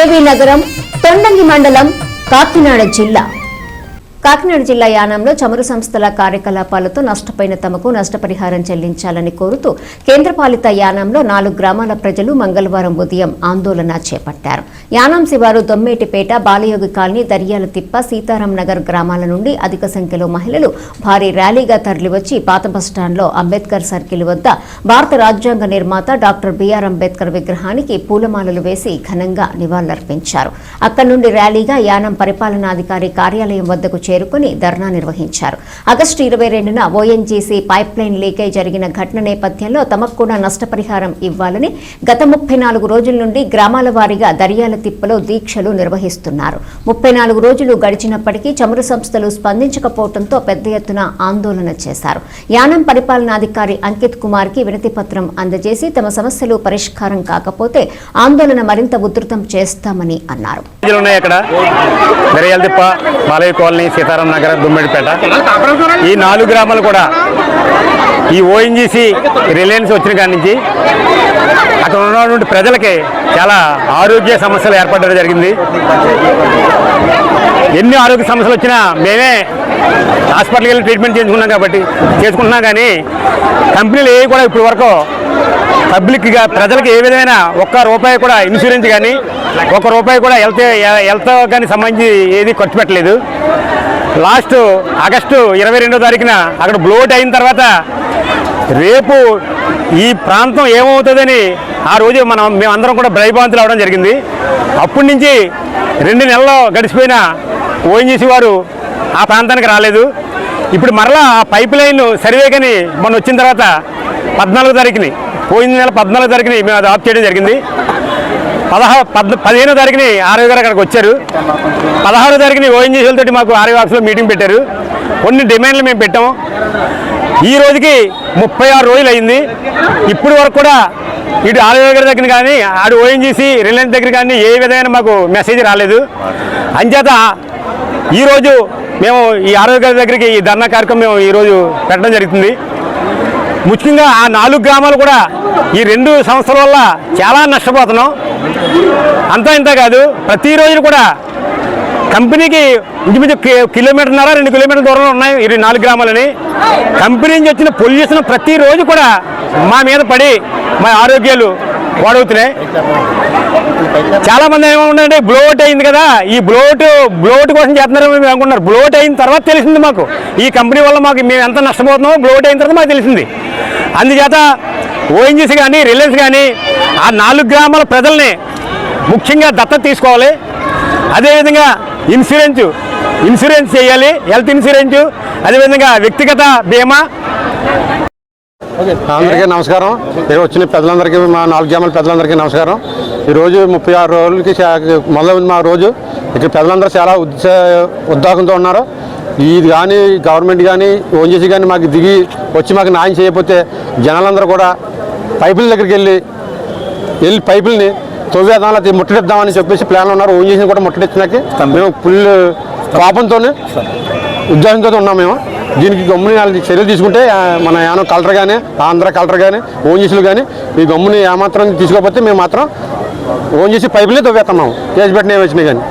ఏవి నగరం తొండంగి మండలం కాకినాడ జిల్లా. కాకినాడ జిల్లా యానంలో చమురు సంస్థల కార్యకలాపాలతో నష్టపోయిన తమకు నష్టపరిహారం చెల్లించాలని కోరుతూ కేంద్రపాలిత యానంలో నాలుగు గ్రామాల ప్రజలు మంగళవారం ఉదయం ఆందోళన చేపట్టారు. యానం శివారు దొమ్మేటిపేట బాలయోగి కాలనీ దర్యాల తిప్ప సీతారాం నగర్ గ్రామాల నుండి అధిక సంఖ్యలో మహిళలు భారీ ర్యాలీగా తరలివచ్చి పాత బస్టాండ్లో అంబేద్కర్ సర్కిల్ వద్ద భారత రాజ్యాంగ నిర్మాత డాక్టర్ బిఆర్ అంబేద్కర్ విగ్రహానికి పూలమాలలు వేసి ఘనంగా నివాళులర్పించారు. అక్కడి నుండి ర్యాలీగా యానం పరిపాలనాధికారి కార్యాలయం వద్దకు చేరుకుని ధర్నా నిర్వహించారు. ఆగస్టు ఇరవై రెండున ఓఎన్జీసీ పైప్ లైన్ లీకేజ్ జరిగిన ఘటన నేపథ్యంలో తమకు కూడా నష్టపరిహారం ఇవ్వాలని గత ముప్పై నాలుగు రోజుల నుండి గ్రామాల వారీగా దర్యాల తిప్పలో దీక్షలు నిర్వహిస్తున్నారు. ముప్పై నాలుగు రోజులు గడిచినప్పటికీ చమురు సంస్థలు స్పందించకపోవడంతో పెద్ద ఎత్తున ఆందోళన చేశారు. యానం పరిపాలనాధికారి అంకిత్ కుమార్కి వినతి పత్రం అందజేసి తమ సమస్యలు పరిష్కారం కాకపోతే ఆందోళన మరింత ఉధృతం చేస్తామని అన్నారు. సీతారాం నగర దుమ్మిడిపేట. ఈ నాలుగు గ్రామాలు కూడా ఈ ఓఎన్జీసీ రిలయన్స్ వచ్చిన కాడి నుంచి అక్కడ ఉన్నటువంటి ప్రజలకి చాలా ఆరోగ్య సమస్యలు ఏర్పడడం జరిగింది. ఎన్ని ఆరోగ్య సమస్యలు వచ్చినా మేమే హాస్పిటల్కి వెళ్ళి ట్రీట్మెంట్ చేసుకున్నాం కాబట్టి చేసుకుంటున్నాం కానీ కంపెనీలు ఏవి కూడా ఇప్పటి వరకు పబ్లిక్గా ప్రజలకు ఏ విధమైన ఒక్క రూపాయి కూడా ఇన్సూరెన్స్ కానీ ఒక్క రూపాయి కూడా హెల్త్ హెల్త్ కానీ సంబంధించి ఏది ఖర్చు పెట్టలేదు. లాస్ట్ ఆగస్టు ఇరవై రెండో తారీఖున అక్కడ బ్లోట్ అయిన తర్వాత రేపు ఈ ప్రాంతం ఏమవుతుందని ఆ రోజు మనం మేమందరం కూడా భయభాంతులు అవడం జరిగింది. అప్పటి నుంచి రెండు నెలలు గడిచిపోయిన ఓఎన్జీసీ వారు ఆ ప్రాంతానికి రాలేదు. ఇప్పుడు మరలా ఆ పైప్ లైన్ సర్వే కానీ మొన్న వచ్చిన తర్వాత పద్నాలుగో తారీఖుని పోయిన నెల పద్నాలుగో తారీఖుని మేము అది ఆఫ్ చేయడం జరిగింది. పదహా పద్ పదిహేనో తారీఖుని ఆర్యో గారు అక్కడికి వచ్చారు. పదహారో తారీఖుని ఓఎన్జీసీలతోటి మాకు ఆర్యో ఆఫీస్లో మీటింగ్ పెట్టారు. కొన్ని డిమాండ్లు మేము పెట్టాము ఈ రోజుకి ముప్పై ఆరు రోజులు అయింది. ఇప్పుడు వరకు కూడా ఇటు ఆర్యో గారి దగ్గర కానీ ఆడు ఓఎన్జీసీ రిలయన్స్ దగ్గర కానీ ఏ విధమైన మాకు మెసేజ్ రాలేదు. అంచేత ఈరోజు మేము ఈ ఆరోగ్య గారి దగ్గరికి ఈ ధర్నా కార్యక్రమం మేము ఈరోజు పెట్టడం జరుగుతుంది. ముఖ్యంగా ఆ నాలుగు గ్రామాలు కూడా ఈ రెండు సంవత్సరాల వల్ల చాలా నష్టపోతున్నాం. అంతా ఇంత కాదు ప్రతిరోజు కూడా కంపెనీకి ఇంచుమించు కి- కిలోమీటర్న్నర రెండు కిలోమీటర్ల దూరంలో ఉన్నాయి ఈ నాలుగు గ్రామాలని. కంపెనీ నుంచి వచ్చిన పొల్యూషన్ ప్రతిరోజు కూడా మా మీద పడి మా ఆరోగ్యాలు వాడవుతున్నాయి. చాలామంది ఏమంటే బ్లోట్ అయింది కదా ఈ బ్లోట్ బ్లోట్ కోసం చేస్తున్నారని మేము అనుకుంటున్నారు. బ్లోట్ అయిన తర్వాత తెలిసింది మాకు. ఈ కంపెనీ వల్ల మాకు మేము ఎంత నష్టపోతున్నామో బ్లోట్ అయిన తర్వాత మాకు తెలిసింది. అందుచేత ఓఎన్జీసీ కానీ రిలయన్స్ కానీ ఆ నాలుగు గ్రామాల ప్రజల్ని ముఖ్యంగా దత్తత తీసుకోవాలి. అదేవిధంగా ఇన్సూరెన్స్ ఇన్సూరెన్స్ చేయాలి హెల్త్ ఇన్సూరెన్స్ అదేవిధంగా వ్యక్తిగత బీమా. అందరికీ నమస్కారం. ఇక్కడ వచ్చిన పెద్దలందరికీ మా నాలుగు గ్రామాల పెద్దలందరికీ నమస్కారం. ఈరోజు ముప్పై ఆరు రోజులకి మొదలైన మా రోజు. ఇక్కడ పెద్దలందరూ చాలా ఉత్సా ఉద్దాకంతో ఉన్నారు. ఇది కానీ గవర్నమెంట్ కానీ ఓన్జీసీ కానీ మాకు దిగి వచ్చి మాకు న్యాయం చేయకపోతే జనాలందరూ కూడా పైపుల దగ్గరికి వెళ్ళి వెళ్ళి పైపుల్ని తొవ్వేద్దాం లేకపోతే ముట్టడిద్దామని చెప్పేసి ప్లాన్లు ఉన్నారు. ఓన్జీసీని కూడా ముట్టడించడానికి మేము ఫుల్ కోపంతోనే ఉద్దేశంతో ఉన్నాం మేము. దీనికి గమ్ముని చర్యలు తీసుకుంటే మన యానం కలెక్టర్ కానీ ఆంధ్ర కలెక్టర్ కానీ ఓన్జీసీలు కానీ ఈ గమ్ముని ఏమాత్రం తీసుకోకపోతే మేము మాత్రం ఓన్జీసీ పైపులే తవ్వేస్తున్నాం కేసు పెట్టిన వచ్చినాయి కానీ.